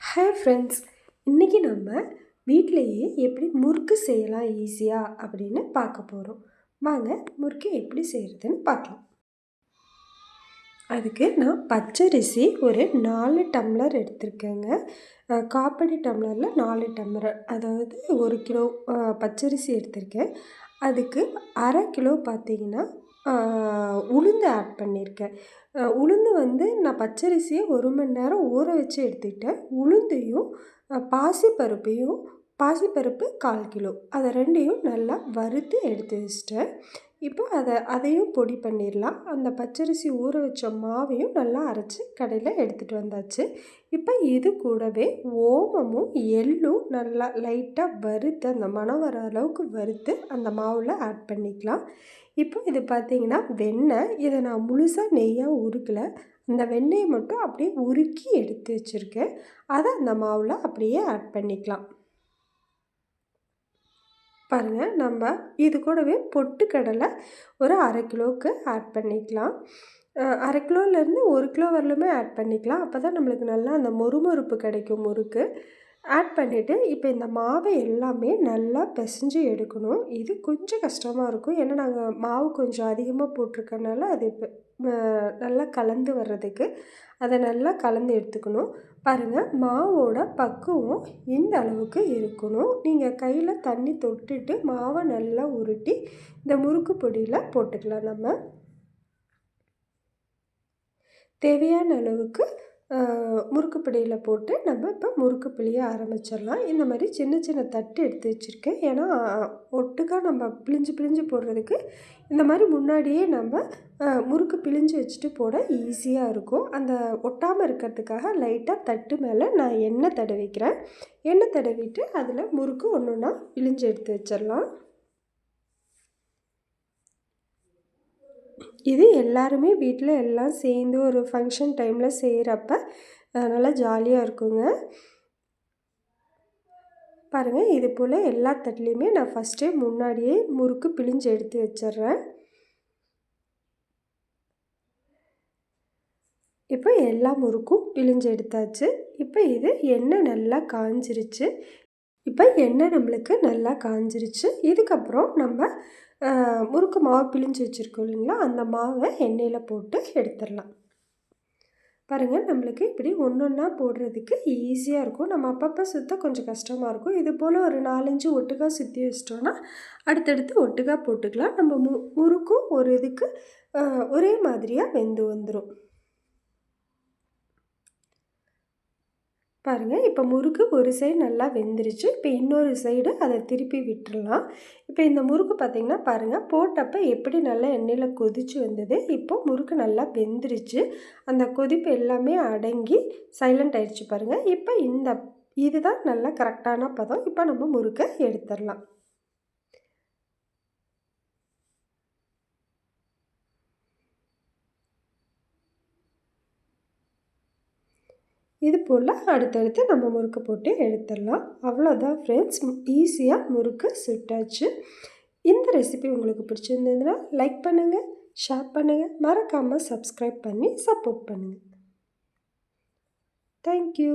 Hi friends இன்றைக்கி நம்ம வீட்டிலையே எப்படி முறுக்கு செய்யலாம் ஈஸியாக அப்படின்னு பார்க்க போகிறோம் வாங்க முறுக்கு எப்படி செய்கிறதுன்னு பார்க்கலாம். அதுக்கு நான் பச்சரிசி ஒரு நாலு டம்ளர் எடுத்திருக்கேங்க. காப்படி டம்ளரில் நாலு டம்ளர் அதாவது ஒரு கிலோ பச்சரிசி எடுத்திருக்கேன். அதுக்கு அரை கிலோ பார்த்திங்கன்னா உளுந்து ஆட் பண்ணியிருக்கேன் உளுந்து வந்து நான் பச்சரிசியை ஒரு மணி நேரம் ஊற வச்சு எடுத்துக்கிட்டேன். உளுந்தையும் பாசிப்பருப்பையும் பாசிப்பருப்பு கால் கிலோ. அதை ரெண்டையும் நல்லா வறுத்து எடுத்து வச்சிட்டேன். இப்போ அதை அதையும் பொடி பண்ணிடலாம். அந்த பச்சரிசி ஊற வச்ச மாவையும் நல்லா அரைச்சி கடையில் எடுத்துகிட்டு வந்தாச்சு. இப்போ இது கூடவே ஓமமும் எள்ளும் நல்லா லைட்டாக வறுத்து அந்த மனம் வர அளவுக்கு வறுத்து அந்த மாவில் ஆட் பண்ணிக்கலாம். இப்போ இது பார்த்திங்கன்னா வெண்ணெய். இதை நான் முழுசாக நெய்யாக உருக்கலை. அந்த வெண்ணெயை மட்டும் அப்படியே உருக்கி எடுத்து வச்சுருக்கேன். அதை அந்த மாவில் அப்படியே ஆட் பண்ணிக்கலாம். பாருங்கள் நம்ம இது கூடவே பொட்டுக்கடலை ஒரு அரை கிலோவுக்கு ஆட் பண்ணிக்கலாம். அரை கிலோலேருந்து ஒரு கிலோ வரலுமே ஆட் பண்ணிக்கலாம். அப்போ தான் நம்மளுக்கு நல்லா அந்த மொறுமொறுப்பு கிடைக்கும் முறுக்கு. ஆட் பண்ணிவிட்டு இப்போ இந்த மாவை எல்லாமே நல்லா பிசைஞ்சு எடுக்கணும். இது கொஞ்சம் கஷ்டமாக இருக்கும். ஏன்னா நாங்கள் மாவு கொஞ்சம் அதிகமாக போட்டிருக்கனால அது இப்போ நல்லா கலந்து வர்றதுக்கு அதை நல்லா கலந்து எடுத்துக்கணும். பாருங்கள் மாவோட பக்குவம் இந்த அளவுக்கு இருக்கணும்? நீங்கள் கையில் தண்ணி தொட்டுட்டு மாவை நல்லா உருட்டி இந்த முறுக்கு பொடியில் போட்டுக்கலாம் நம்ம. தேவையான அளவுக்கு முறுக்கு பிடியில் போட்டு நம்ம இப்போ முறுக்கு பிழிய ஆரம்பிச்சிடலாம். இந்த மாதிரி சின்ன சின்ன தட்டு எடுத்து வச்சுருக்கேன். ஏன்னா ஒட்டுக்காக நம்ம பிழிஞ்சு பிழிஞ்சு போடுறதுக்கு இந்த மாதிரி முன்னாடியே நம்ம முறுக்கு பிழிஞ்சு வச்சுட்டு போட ஈஸியாக இருக்கும். அந்த ஒட்டாமல் இருக்கிறதுக்காக லைட்டாக தட்டு மேலே நான் எண்ணெய் தடவிக்கிறேன். எண்ணெய் தடவிட்டு அதில் முறுக்கு ஒன்று ஒன்றா பிழிஞ்சு எடுத்து வச்சிடலாம். இது எல்லாருமே வீட்டில் எல்லாம் சேர்ந்து ஒரு ஃபங்க்ஷன் டைமில் செய்கிறப்ப நல்லா ஜாலியாக இருக்குங்க. பாருங்கள் இது போல் எல்லா தட்டிலையுமே நான் ஃபஸ்ட்டே முன்னாடியே முறுக்கு பிழிஞ்சு எடுத்து வச்சிட்றேன். இப்போ எல்லா முறுக்கும் பிழிஞ்சு எடுத்தாச்சு. இப்போ இது எண்ணெய் நல்லா காஞ்சிருச்சு. இப்போ எண்ணெய் நம்மளுக்கு நல்லா காஞ்சிருச்சு. இதுக்கப்புறம் நம்ம முறுக்கு மாவு பிழிஞ்சு வச்சுருக்கோம் இல்லைங்களா? அந்த மாவை எண்ணெயில் போட்டு எடுத்துடலாம். பாருங்கள் நம்மளுக்கு இப்படி ஒன்று ஒன்றா போடுறதுக்கு ஈஸியாக இருக்கும். நம்ம அப்பப்போ சுற்ற கொஞ்சம் கஷ்டமாக இருக்கும். இது போல் ஒரு நாலஞ்சு ஒட்டுக்காக சுற்றி வச்சிட்டோன்னா அடுத்தடுத்து ஒட்டுக்காக போட்டுக்கலாம். நம்ம மு முறுக்கும் ஒரு இதுக்கு ஒரே மாதிரியாக வெந்து வந்துடும் பாருங்கள் இப்போ முறுக்கு ஒரு சைடு நல்லா வெந்துருச்சு. இப்போ இன்னொரு சைடு அதை திருப்பி விட்டுடலாம் இப்போ இந்த முறுக்கு பார்த்திங்கன்னா பாருங்கள் போட்டப்போ எப்படி நல்லா எண்ணெயில் கொதிச்சு வந்தது இப்போ முறுக்கு நல்லா வெந்துருச்சு. அந்த கொதிப்பு எல்லாமே அடங்கி சைலண்ட் ஆயிடுச்சு பாருங்கள் இப்போ இந்த இதுதான் நல்லா கரெக்டான பதம். இப்போ நம்ம முறுக்கை எடுத்துடலாம். இது போல் அடுத்தடுத்து நம்ம முறுக்கு போட்டு எடுத்துடலாம். அவ்வளோதான் ஃப்ரெண்ட்ஸ் ஈஸியாக முறுக்கு சுட்டாச்சு இந்த ரெசிபி உங்களுக்கு பிடிச்சிருந்ததுன்னா லைக் பண்ணுங்கள் ஷேர் பண்ணுங்கள் மறக்காமல் சப்ஸ்கிரைப் பண்ணி சப்போர்ட் பண்ணுங்கள் தேங்க்யூ